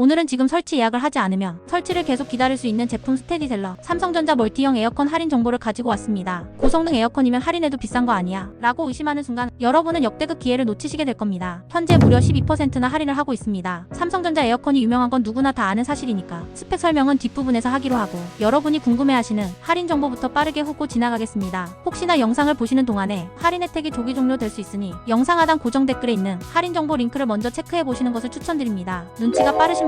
오늘은 지금 설치 예약을 하지 않으면 설치를 계속 기다릴 수 있는 제품 스테디셀러 삼성전자 멀티형 에어컨 할인 정보를 가지고 왔습니다. 고성능 에어컨이면 할인해도 비싼 거 아니야? 라고 의심하는 순간 여러분은 역대급 기회를 놓치시게 될 겁니다. 현재 무려 12%나 할인을 하고 있습니다. 삼성전자 에어컨이 유명한 건 누구나 다 아는 사실이니까 스펙 설명은 뒷부분에서 하기로 하고 여러분이 궁금해하시는 할인 정보부터 빠르게 훑고 지나가겠습니다. 혹시나 영상을 보시는 동안에 할인 혜택이 조기 종료될 수 있으니 영상 하단 고정 댓글에 있는 할인 정보 링크를 먼저 체크해 보시는 것을 추천드립니다. 눈치가 빠르신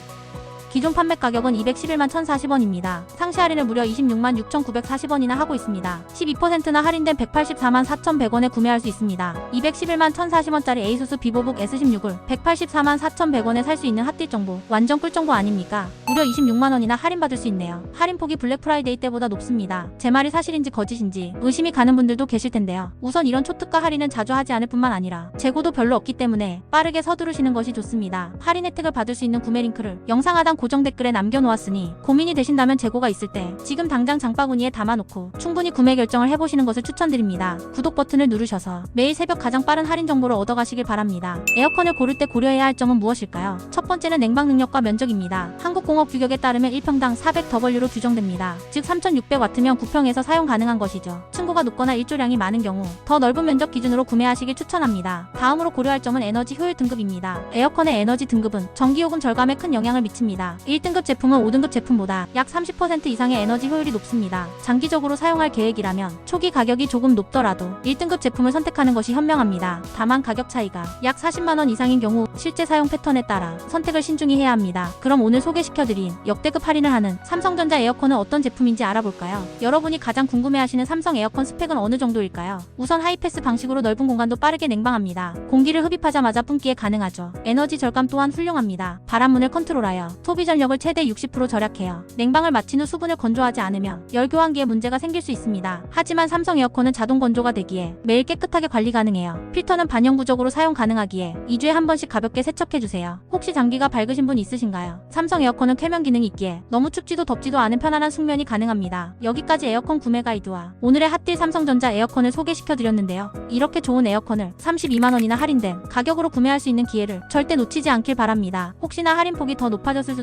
기존 판매 가격은 211만 1,040원입니다. 상시 할인을 무려 26만 6,940원이나 하고 있습니다. 12%나 할인된 184만 4,100원에 구매할 수 있습니다. 211만 1,040원짜리 에이수스 비보북 S16을 184만 4,100원에 살 수 있는 핫딜 정보. 완전 꿀 정보 아닙니까? 무려 26만원이나 할인받을 수 있네요. 할인폭이 블랙 프라이데이 때보다 높습니다. 제 말이 사실인지 거짓인지 의심이 가는 분들도 계실 텐데요. 우선 이런 초특가 할인은 자주 하지 않을 뿐만 아니라 재고도 별로 없기 때문에 빠르게 서두르시는 것이 좋습니다. 할인 혜택을 받을 수 있는 구매 링크를 영상 하단 고정 댓글에 남겨놓았으니 고민이 되신다면 재고가 있을 때 지금 당장 장바구니에 담아놓고 충분히 구매 결정을 해보시는 것을 추천드립니다. 구독 버튼을 누르셔서 매일 새벽 가장 빠른 할인 정보를 얻어가시길 바랍니다. 에어컨을 고를 때 고려해야 할 점은 무엇일까요? 첫 번째는 냉방 능력과 면적입니다. 한국공업 규격에 따르면 1평당 400W로 규정됩니다. 즉 3600W면 9평에서 사용 가능한 것이죠. 층고가 높거나 일조량이 많은 경우 더 넓은 면적 기준으로 구매하시길 추천합니다. 다음으로 고려할 점은 에너지 효율 등급입니다. 에어컨의 에너지 등급은 전기요금 절감에 큰 영향을 미칩니다. 1등급 제품은 5등급 제품보다 약 30% 이상의 에너지 효율이 높습니다. 장기적으로 사용할 계획이라면 초기 가격이 조금 높더라도 1등급 제품을 선택하는 것이 현명합니다. 다만 가격 차이가 약 40만원 이상인 경우 실제 사용 패턴에 따라 선택을 신중히 해야 합니다. 그럼 오늘 소개시켜드린 역대급 할인을 하는 삼성전자 에어컨은 어떤 제품인지 알아볼까요? 여러분이 가장 궁금해하시는 삼성 에어컨 스펙은 어느 정도일까요? 우선 하이패스 방식으로 넓은 공간도 빠르게 냉방합니다. 공기를 흡입하자마자 분기에 가능하죠. 에너지 절감 또한 훌륭합니다. 바람문을 컨트롤하여 소비 전력을 최대 60% 절약해요. 냉방을 마친 후 수분을 건조하지 않으면 열 교환기에 문제가 생길 수 있습니다. 하지만 삼성 에어컨은 자동 건조가 되기에 매일 깨끗하게 관리 가능해요. 필터는 반영구적으로 사용 가능하기에 2주에 한 번씩 가볍게 세척해주세요. 혹시 장기가 밝으신 분 있으신가요? 삼성 에어컨은 쾌면 기능이 있기에 너무 춥지도 덥지도 않은 편안한 숙면이 가능합니다. 여기까지 에어컨 구매 가이드와 오늘의 핫딜 삼성전자 에어컨을 소개시켜드렸는데요. 이렇게 좋은 에어컨을 32만원이나 할인된 가격으로 구매할 수 있는 기회를 절대 놓치지 않길 바랍니다. 혹시나 할인폭이 더 높아졌을